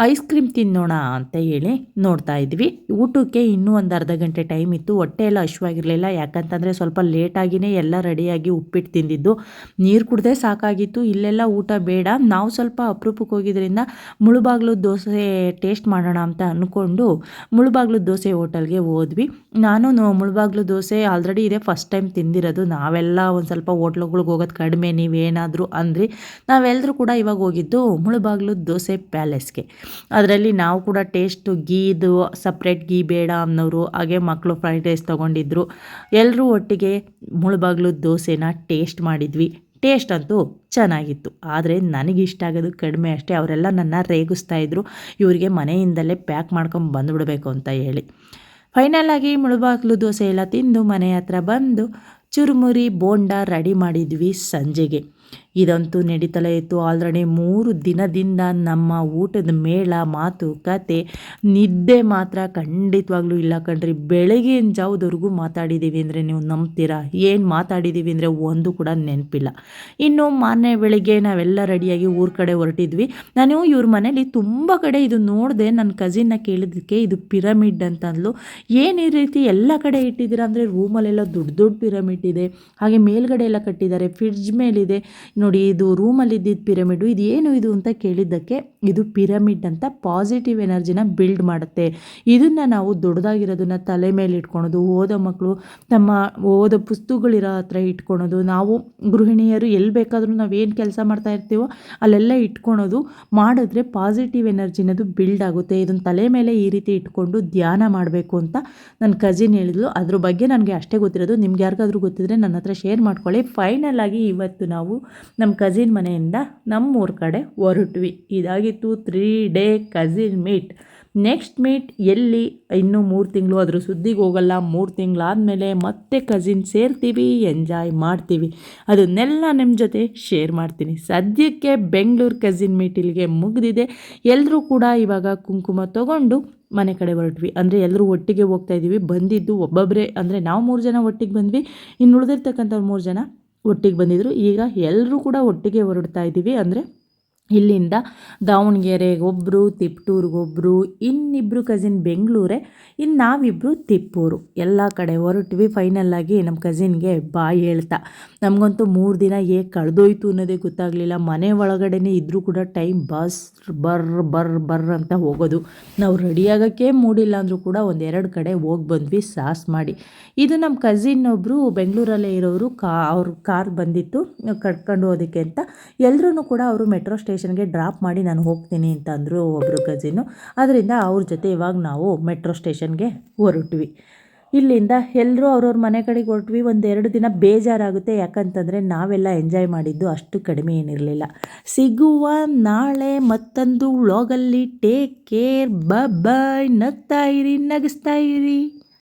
ಐಸ್ ಕ್ರೀಮ್ ತಿನ್ನೋಣ ಅಂತ ಹೇಳಿ ನೋಡ್ತಾ ಇದ್ವಿ. ಊಟಕ್ಕೆ ಇನ್ನೂ ಒಂದು ಅರ್ಧ ಗಂಟೆ ಟೈಮ್ ಇತ್ತು. ಹೊಟ್ಟೆ ಎಲ್ಲ ಹಶ್ವಾಗಿರಲಿಲ್ಲ ಯಾಕಂತಂದರೆ ಸ್ವಲ್ಪ ಲೇಟಾಗಿಯೇ ಎಲ್ಲ ರೆಡಿಯಾಗಿ ಉಪ್ಪಿಟ್ಟು ತಿಂದಿದ್ದು. ನೀರು ಕುಡ್ದೆ ಸಾಕಾಗಿತ್ತು. ಇಲ್ಲೆಲ್ಲ ಊಟ ಬೇಡ. ನಾವು ಸ್ವಲ್ಪ ಅಪರೂಪಕ್ಕೆ ಹೋಗಿದ್ರಿಂದ ಮುಳುಬಾಗ್ಲು ದೋಸೆ ಟೇಸ್ಟ್ ಮಾಡೋಣ ಅಂತ ಅಂದ್ಕೊಂಡು ಮುಳುಬಾಗ್ಲು ದೋಸೆ ಹೋಟೆಲ್ಗೆ ಹೋದ್ವಿ. ನಾನು ಮುಳುಬಾಗ್ಲು ದೋಸೆ ಆಲ್ರೆಡಿ ಇದೆ. ಫಸ್ಟ್ ಟೈಮ್ ತಿಂದಿರೋದು. ನಾವೆಲ್ಲ ಒಂದು ಸ್ವಲ್ಪ ಹೋಟ್ಲುಗಳಿಗೆ ಹೋಗೋದು ಕಡಿಮೆ. ನೀವೇನಾದರೂ ಅಂದ್ರಿ. ನಾವೆಲ್ಲರೂ ಕೂಡ ಇವಾಗ ಹೋಗಿದ್ದು ಮುಳುಬಾಗ್ಲು ದೋಸೆ ಪ್ಯಾಲೇಸ್ಗೆ ಅದರಲ್ಲಿ ನಾವು ಕೂಡ ಟೇಸ್ಟು ಗೀದು ಸಪ್ರೇಟ್ ಗೀ ಬೇಡ ಅನ್ನೋರು, ಹಾಗೆ ಮಕ್ಕಳು ಫ್ರೈಡ್ ರೈಸ್ ತೊಗೊಂಡಿದ್ರು. ಎಲ್ಲರೂ ಒಟ್ಟಿಗೆ ಮುಳುಬಾಗ್ಲು ದೋಸೆನ ಟೇಸ್ಟ್ ಮಾಡಿದ್ವಿ. ಟೇಸ್ಟ್ ಅಂತೂ ಚೆನ್ನಾಗಿತ್ತು. ಆದರೆ ನನಗಿಷ್ಟ ಆಗೋದು ಕಡಿಮೆ ಅಷ್ಟೇ. ಅವರೆಲ್ಲ ನನ್ನ ರೇಗಿಸ್ತಾ ಇದ್ರು. ಇವರಿಗೆ ಮನೆಯಿಂದಲೇ ಪ್ಯಾಕ್ ಮಾಡ್ಕೊಂಡು ಬಂದುಬಿಡಬೇಕು ಅಂತ ಹೇಳಿ. ಫೈನಲ್ ಆಗಿ ಮುಳುಬಾಗ್ಲು ದೋಸೆ ಎಲ್ಲ ತಿಂದು ಮನೆ ಹತ್ರ ಬಂದು ಚುರುಮುರಿ, ಬೋಂಡ ರೆಡಿ ಮಾಡಿದ್ವಿ ಸಂಜೆಗೆ. ಇದಂತೂ ನಡೀತಲೇ ಇತ್ತು. ಆಲ್ರೆಡಿ ಮೂರು ದಿನದಿಂದ ನಮ್ಮ ಊಟದ ಮೇಳ, ಮಾತು, ಕತೆ, ನಿದ್ದೆ ಮಾತ್ರ ಖಂಡಿತವಾಗ್ಲೂ ಇಲ್ಲ ಕಣ್ರಿ. ಬೆಳಗಿನ ಜಾವದವರೆಗೂ ಮಾತಾಡಿದ್ದೀವಿ ಅಂದರೆ ನೀವು ನಂಬ್ತೀರಾ? ಏನು ಮಾತಾಡಿದ್ದೀವಿ ಅಂದರೆ ಒಂದು ಕೂಡ ನೆನಪಿಲ್ಲ. ಇನ್ನು ಮಾನ್ಯ ಬೆಳಗ್ಗೆ ನಾವೆಲ್ಲ ರೆಡಿಯಾಗಿ ಊರ ಕಡೆ ಹೊರಟಿದ್ವಿ. ನಾನು ಇವ್ರ ಮನೇಲಿ ತುಂಬ ಕಡೆ ಇದು ನೋಡಿದೆ. ನನ್ನ ಕಸಿನ್ನ ಕೇಳಿದ್ದಕ್ಕೆ ಇದು ಪಿರಮಿಡ್ ಅಂತ ಅಂದ್ಲು ಏನು ಈ ರೀತಿ ಎಲ್ಲ ಕಡೆ ಇಟ್ಟಿದ್ದೀರಾ ಅಂದರೆ ರೂಮಲ್ಲೆಲ್ಲ ದೊಡ್ಡ ದೊಡ್ಡ ಪಿರಮಿಡ್ ಇದೆ. ಹಾಗೆ ಮೇಲ್ಗಡೆ ಎಲ್ಲ ಕಟ್ಟಿದ್ದಾರೆ. ಫ್ರಿಡ್ಜ್ ಮೇಲಿದೆ. ನೋಡಿ, ಇದು ರೂಮಲ್ಲಿ ಇದ್ದಿದ್ದು ಪಿರಮಿಡು, ಇದು ಏನು ಇದು ಅಂತ ಕೇಳಿದ್ದಕ್ಕೆ ಇದು ಪಿರಮಿಡ್ ಅಂತ ಪಾಸಿಟಿವ್ ಎನರ್ಜಿನ ಬಿಲ್ಡ್ ಮಾಡುತ್ತೆ. ಇದನ್ನು ನಾವು ದೊಡ್ಡದಾಗಿರೋದನ್ನ ತಲೆ ಮೇಲೆ ಇಟ್ಕೊಳೋದು, ಓದೋ ಮಕ್ಕಳು ತಮ್ಮ ಓದೋ ಪುಸ್ತಕಗಳಿರೋ ಹತ್ರ ಇಟ್ಕೊಳೋದು, ನಾವು ಗೃಹಿಣಿಯರು ಎಲ್ಲಿ ಬೇಕಾದರೂ ಏನು ಕೆಲಸ ಮಾಡ್ತಾ ಇರ್ತೀವೋ ಅಲ್ಲೆಲ್ಲ ಇಟ್ಕೊಳೋದು ಮಾಡಿದ್ರೆ ಪಾಸಿಟಿವ್ ಎನರ್ಜಿನದು ಬಿಲ್ಡ್ ಆಗುತ್ತೆ. ಇದನ್ನು ತಲೆ ಮೇಲೆ ಈ ರೀತಿ ಇಟ್ಕೊಂಡು ಧ್ಯಾನ ಮಾಡಬೇಕು ಅಂತ ನನ್ನ ಕಸಿನ್ ಹೇಳಿದ್ಲು. ಅದ್ರ ಬಗ್ಗೆ ನನಗೆ ಅಷ್ಟೇ ಗೊತ್ತಿರೋದು. ನಿಮ್ಗೆ ಯಾರಿಗಾದ್ರೂ ಗೊತ್ತಿದ್ರೆ ನನ್ನ ಹತ್ರ ಶೇರ್ ಮಾಡ್ಕೊಳ್ಳಿ. ಫೈನಲ್ ಆಗಿ ಇವತ್ತು ನಾವು ನಮ್ಮ ಕಸಿನ್ ಮನೆಯಿಂದ ನಮ್ಮೂರ ಕಡೆ ಹೊರಟ್ವಿ. ಇದಾಗಿತ್ತು three day cousin meet next meet ಎಲ್ಲಿ? ಇನ್ನೂ ಮೂರು ತಿಂಗಳು ಅದ್ರ ಸುದ್ದಿಗೆ ಹೋಗಲ್ಲ. ಮೂರು ತಿಂಗಳಾದಮೇಲೆ ಮತ್ತೆ ಕಸಿನ್ ಸೇರ್ತೀವಿ ಎಂಜಾಯ್ ಮಾಡ್ತೀವಿ. ಅದನ್ನೆಲ್ಲ ನಿಮ್ಮ ಜೊತೆ ಶೇರ್ ಮಾಡ್ತೀನಿ. ಸದ್ಯಕ್ಕೆ ಬೆಂಗಳೂರು ಕಸಿನ್ ಮೀಟ್ ಇಲ್ಲಿಗೆ ಮುಗಿದಿದೆ. ಎಲ್ಲರೂ ಕೂಡ ಇವಾಗ ಕುಂಕುಮ ತಗೊಂಡು ಮನೆ ಕಡೆ ಹೊರಟ್ವಿ. ಅಂದರೆ ಎಲ್ಲರೂ ಒಟ್ಟಿಗೆ ಹೋಗ್ತಾ ಇದ್ದೀವಿ. ಬಂದಿದ್ದು ಒಬ್ಬೊಬ್ಬರೇ ಅಂದರೆ ನಾವು ಮೂರು ಜನ ಒಟ್ಟಿಗೆ ಬಂದ್ವಿ. ಇನ್ನು ಉಳಿದಿರ್ತಕ್ಕಂಥವ್ರು ಮೂರು ಜನ ಒಟ್ಟಿಗೆ ಬಂದಿದ್ದರು ಈಗ ಎಲ್ಲರೂ ಕೂಡ ಒಟ್ಟಿಗೆ ಹೊರಡ್ತಾ ಇದ್ದೀವಿ. ಅಂದರೆ ಇಲ್ಲಿಂದ ದಾವಣಗೆರೆಗೊಬ್ಬರು ತಿಪ್ಟೂರಿಗೊಬ್ಬರು ಇನ್ನಿಬ್ಬರು ಕಸಿನ್ ಬೆಂಗಳೂರೇ ಇನ್ನು ನಾವಿಬ್ಬರು ತಿಪ್ಪೂರು. ಎಲ್ಲ ಕಡೆ ಹೊರಟ್ವಿ ಫೈನಲ್ಲಾಗಿ ನಮ್ಮ ಕಸಿನ್ಗೆ ಬಾ ಹೇಳ್ತಾ. ನಮಗಂತೂ ಮೂರು ದಿನ ಹೇಗೆ ಕಳೆದೋಯ್ತು ಅನ್ನೋದೇ ಗೊತ್ತಾಗಲಿಲ್ಲ. ಮನೆ ಒಳಗಡೆನೇ ಇದ್ದರೂ ಕೂಡ ಟೈಮ್ ಬಸ್ ಬರ್ ಬರ್ ಬರ್ ಅಂತ ಹೋಗೋದು. ನಾವು ರೆಡಿಯಾಗೋಕ್ಕೆ ಮೂಡಿಲ್ಲ ಅಂದರೂ ಕೂಡ ಒಂದೆರಡು ಕಡೆ ಹೋಗಿ ಬಂದ್ವಿ, ಸಾಸ್ ಮಾಡಿ. ಇದು ನಮ್ಮ ಕಸಿನ್ ಒಬ್ಬರು ಬೆಂಗಳೂರಲ್ಲೇ ಇರೋರು ಕಾ, ಅವ್ರ ಕಾರ್ ಬಂದಿತ್ತು ಕಟ್ಕೊಂಡು ಹೋದಕ್ಕೆ ಅಂತ. ಎಲ್ಲರೂ ಕೂಡ ಅವರು ಮೆಟ್ರೋ ಸ್ಟೇಷನ್ಗೆ ಡ್ರಾಪ್ ಮಾಡಿ ನಾನು ಹೋಗ್ತೀನಿ ಅಂತ ಅಂದರು ಒಬ್ಬರು ಕಝಿನು ಅದರಿಂದ ಅವ್ರ ಜೊತೆ ಇವಾಗ ನಾವು ಮೆಟ್ರೋ ಸ್ಟೇಷನ್ಗೆ ಹೊರಟ್ವಿ. ಇಲ್ಲಿಂದ ಎಲ್ಲರೂ ಅವ್ರವ್ರ ಮನೆ ಕಡೆಗೆ ಹೊರಟ್ವಿ. ಒಂದೆರಡು ದಿನ ಬೇಜಾರಾಗುತ್ತೆ. ಯಾಕಂತಂದರೆ ನಾವೆಲ್ಲ ಎಂಜಾಯ್ ಮಾಡಿದ್ದು ಅಷ್ಟು ಕಡಿಮೆ ಏನಿರಲಿಲ್ಲ. ಸಿಗುವ ನಾಳೆ ಮತ್ತೊಂದು ವ್ಲಾಗಲ್ಲಿ ಟೇಕ್ ಕೇರ್ ಬಾಯ್ ನಗ್ತಾ ಇರಿ, ನಗಿಸ್ತಾ ಇರಿ.